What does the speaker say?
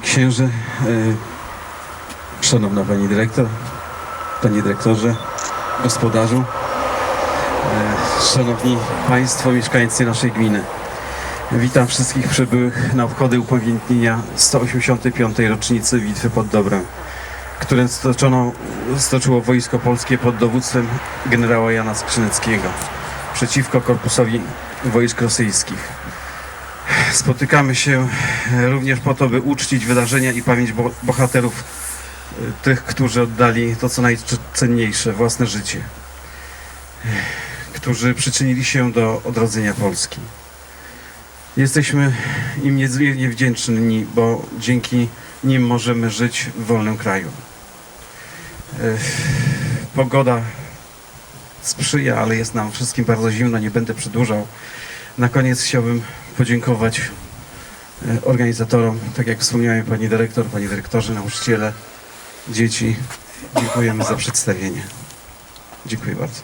księże, e, szanowna pani dyrektor, panie dyrektorze, gospodarzu, e, szanowni państwo, mieszkańcy naszej gminy. Witam wszystkich przybyłych na obchody upamiętnienia 185. rocznicy Bitwy pod Dobrem, które stoczono, stoczyło Wojsko Polskie pod dowództwem generała Jana Skrzyneckiego przeciwko korpusowi wojsk rosyjskich. Spotykamy się e, również po to, by uczcić wydarzenia i pamięć bo- bohaterów, e, tych, którzy oddali to, co najcenniejsze, własne życie, e, którzy przyczynili się do odrodzenia Polski. Jesteśmy im niezmiernie wdzięczni, bo dzięki nim możemy żyć w wolnym kraju. Pogoda sprzyja, ale jest nam wszystkim bardzo zimno, nie będę przedłużał. Na koniec chciałbym podziękować e, organizatorom, tak jak wspomniałem, pani dyrektor, pani dyrektorzy, nauczyciele, dzieci. Dziękujemy za przedstawienie. Dziękuję bardzo.